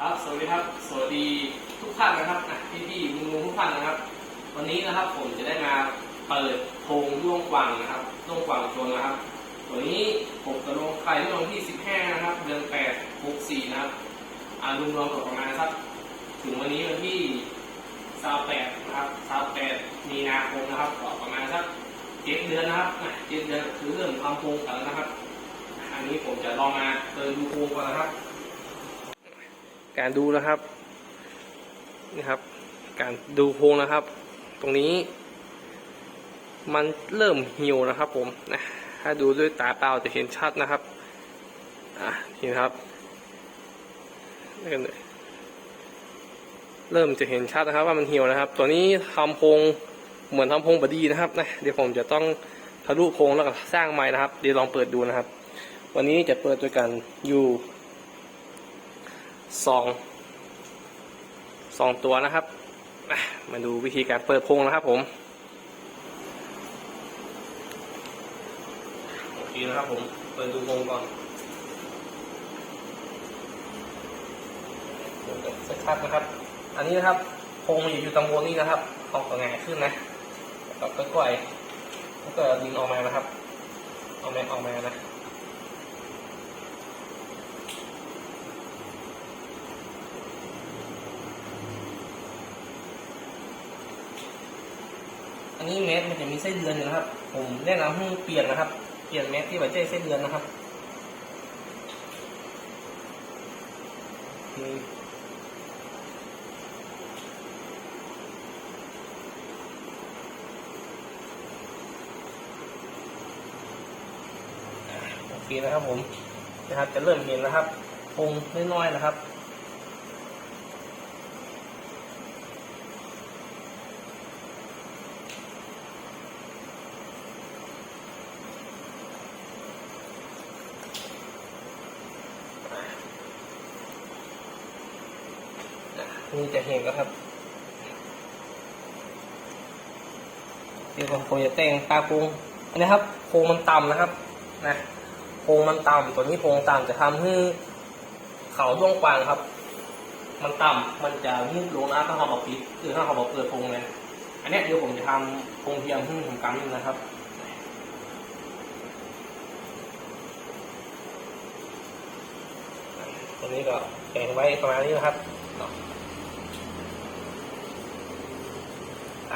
ครับ สวัสดีครับ สวัสดีทุกท่านนะครับอะพี่พี่ๆมุงทุกท่านนะครับ วันนี้นะครับผมจะได้มาเปิดโพงร่วงกวางนะครับร่วงกวางชนนะครับวันนี้ผมจะลงใครที่ลงที่ 15 นะครับ เดือน8 64 นะครับอ่าลุงรวมกับประมาณสักถึงวันนี้วันที่28นะครับ28มีนาคมนะครับก็ประมาณสักเจ็ดเดือนนะครับเจ็ดเดือนคือเริ่มทำโพงกันแล้วนะครับ อันนี้ผมจะลองมาเดินดูโพงก่อนนะครับ การดูนะครับนะครับ การดูโพงนะครับ ตรงนี้ มันเริ่มเหี่ยวนะครับ ผมนะถ้าดูด้วยตาเปล่าจะเห็นชัดนะครับอะเห็นครับเริ่มจะเห็นชัดนะครับ ว่ามันเหี่ยวนะครับ ตัวนี้ทำโพงเหมือนทำโพงบดีนะครับนะเดี๋ยวผมจะต้องทะลุโพงแล้วก็สร้างใหม่นะครับ เดี๋ยวลองเปิดดูนะครับ วันนี้จะเปิดด้วยกันอยู่ สองสองตัวนะครับ มาดูวิธีการเปิดพงนะครับผมโอเคนะครับผมเปิดดูพงก่อนสักชัดนะครับ อันนี้นะครับพงมันอยู่ตรงบนนี้นะครับออกง่ายขึ้นนะแล้วก็ค่อยๆแล้วก็ดึงออกมานะครับเอาแม็กออกมานะ อันนี้แม สมันจะมีไส้เดือนอยู่นะครับ ผมแนะนำให้เปลี่ยนนะครับ เปลี่ยนแมสที่ไว้ใจไส้เดือนนะครับโอเคนะครับผมนะครับจะเริ่มเห็นนะครับพงน้อยๆนะครับ นี่จะเห็นแล้วครับเดี๋ยวผมคงจะแต่งตาโครงอันนี้ครับโครงมันต่ำนะครับนะโครงมันต่ำตัวนี้โครงต่ำจะทำให้เขาย่วงกวางครับ มันต่ำมันจะยุบลงนะถ้าเขาบอกปิดคือถ้าเขาบอกเปิดโครงเลยอันนี้เดี๋ยวผมจะทำโครงเทียมให้ผมกันนะครับตัวนี้ก็แกงไว้ประมาณนี้นะครับเนาะ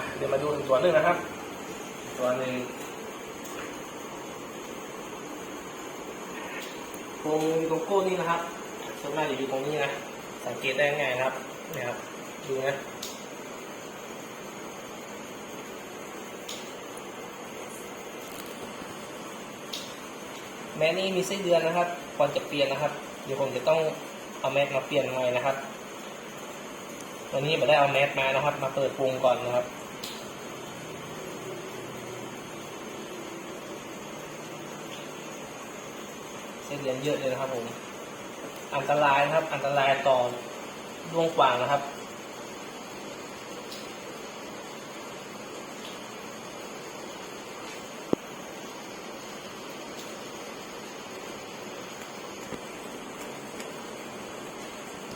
อะเดี๋ยวมาดูอีกตัวหนึ่งนะครับ ตัวหนึ่งโครงโลโก้นี่นะครับส่วนมากจะอยู่ตรงนี้นะ สังเกตได้ง่ายนะครับนี่ยครับ ดูนะแม้นี่มีไส้เดือนนะครับก่อนจะเปลี่ยนนะครับ เดี๋ยวผมจะต้องเอาแมสมาเปลี่ยนใหม่นะครับ วันนี้มาได้เอาแมสมานะครับ มาเปิดวงก่อนนะครับ ไส้เดือนเยอะเลยนะครับ ผม อันตรายนะครับ อันตรายต่อดวงกวางนะครับ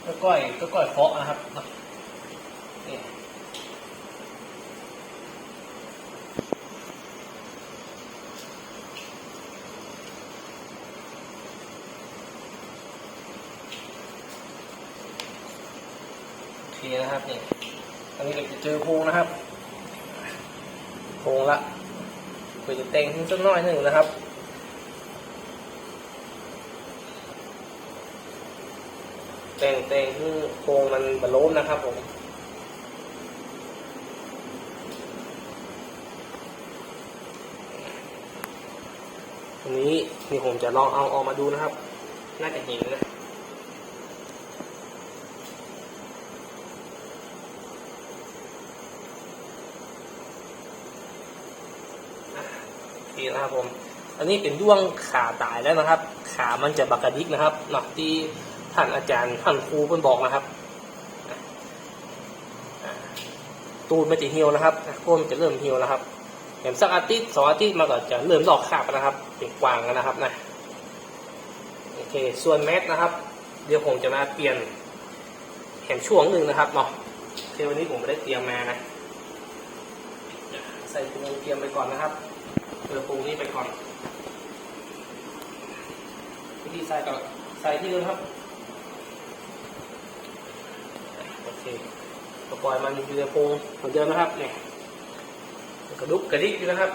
ก็ก้อยก็ก้อยเคาะนะครับเนาะนี่โอเค นะครับนี่อันนี้เราจะเจอโพงนะครับโพงละเพื่อจะเต็งขึ้นสักน้อยหนึ่งนะครับแต่งแต่งที่โครงมันบรรลุนะครับผมอันนี้นี่ผมจะลองเอาออกมาดูนะครับ น่าจะเห็นนะ โอเคนะครับผม อันนี้เป็นด้วงขาตายแล้วนะครับ ขามันจะบักกระดิกนะครับเนาะที่ท่านอาจารย์ท่านครูเพิ่นบอกนะครับตูนมันจะเหี่ยวนะครับก้นมันจะเริ่มเหี่ยวนะครับเห็นสักอาทิตย์สองอาทิตย์มันก็จะเริ่มดอกขาบนะครับเป็นกวางแล้วนะครับนะโอเคส่วนแมสนะครับ เดี๋ยวผมจะมาเปลี่ยนแถมช่วงหนึ่งนะครับเนาะเดี๋ยววันนี้ผมไม่ได้เตรียมมานะ ใส่ถุงเตรียมไปก่อนนะครับ เปิดปูนี้ไปก่อนวิธีใส่ก็ใส่ที่เดิมครับโอเคก็ปล่อยมันอยู่ในโพงเหมือนเดิมนะครับเนี่ยกระดุกกระดิกอยู่นะครับ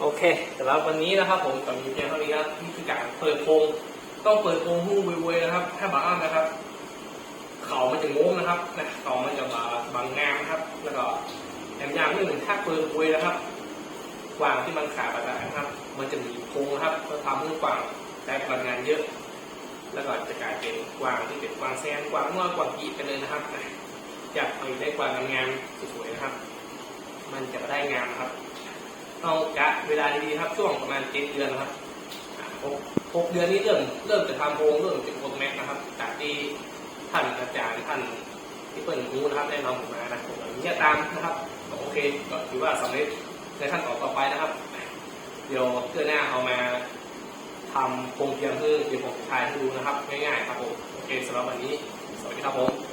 โอเคสำหรับวันนี้นะครับ ผมกับมีเพียงเท่านี้ครับนี่คือการเปิดโพรงต้องเปิดโพรงหู้เวยๆนะครับ ถ้าบางนนะครับ เขามันจะงงนะครับนะเขามันจะบาบางงามนะครับ แล้วก็ แถมอย่างหนึ่งถ้าเปิดเวยนะครับกวางที่มันขาดอากานะครับ มันจะมีโพรงนะครับเพื่อทำให้กวางได้พลังงานเยอะ แล้วก็จะกลายเป็นกวางที่เป็นกวางแซนกวางง่วงกวางกีกันเลยนะครับอยากผลิตได้กวางงามสวยๆนะครับ มันจะได้งามนะครับต้องกะเวลาดีๆครับช่วงประมาณเจ็ดเดือนนะครับหกหกเดือนนี้เริ่มเริ่มจะทำโพรงเริ่มจะโพรงแม็กนะครับจากที่ท่านอาจารย์ท่านที่เปิดรู้นะครับแนะนำผมมานะผมเนี่ยตามนะครับ เคก็ถือว่าสำเร็จในขั้นตอนต่อไปนะครับ เดี๋ยวเพื่อหน้าเอามาทำโครงเทียมเพื่อเดี๋ยวผมถ่ายให้ดูนะครับง่ายๆครับผมโอเคสำหรับวันนี้สวัสดีครับผม